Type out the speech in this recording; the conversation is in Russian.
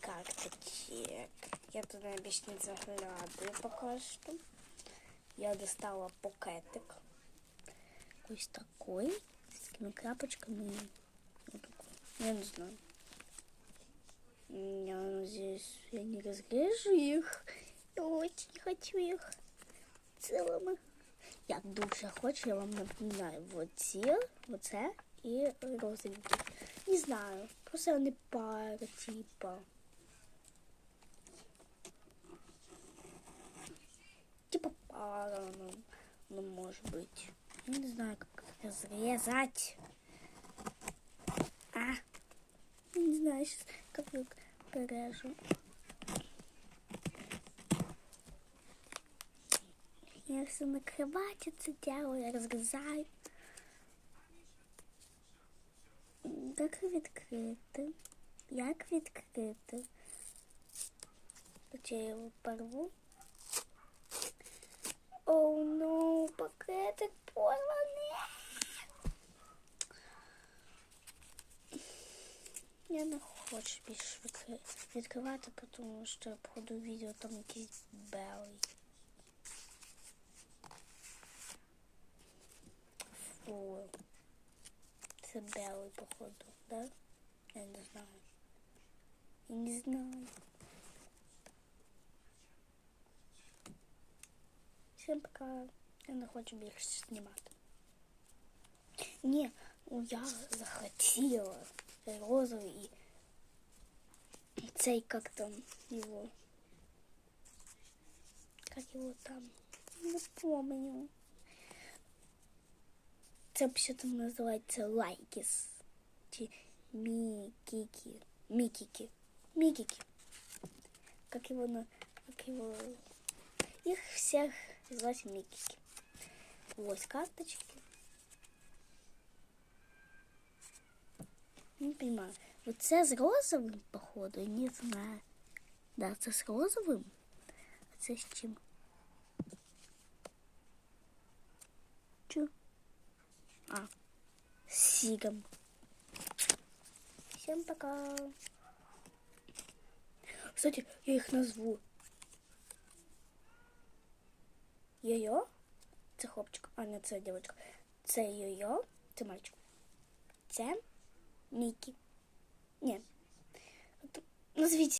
Так, я туда більше не заглядаю поки що. Я достала пакетик. Ось такой. С такими крапочками. Вот такой. Я не знаю. Я надеюсь, я не разрежу их. Я очень хочу их целыми. Я дуже хочу, я вам напоминаю. Вот ці, оце і розовенькі. Не знаю. Просто вони пара, типа. Типа пара, ну, ну может быть. Я не знаю, как разрезать. А, не знаю сейчас, как я порежу. Я все на кровати це делаю, я разрезаю. Як відкрити? Як відкрити? От я його порву. Оу, ну, пакетик порваний. Я не хочу більше відкри- відкривати, тому що по ходу відео там якийсь белий. Це белий, походу, да? Я не знаю. Я не знаю. Всім пока. Я не хочу більше знімати. Ні, ну я захотіла розовий і цей как там его. Как его там? Не помню. Це все там називається лайкіс. Чи мікікі. Мікікі. Мікікі. Как его на... Как его... Их всех звать Микики. Вот карточки. Не понимаю. Вот це з розовим, походу, не знаю. Да, це з розовим. А це з чим? А, с сигом. Всем пока. Кстати, я их назву. Йо-йо. Це хлопчик, а не це дівчинка. Це йо-йо, це мальчик. Це Мікі. Ні. Назвіть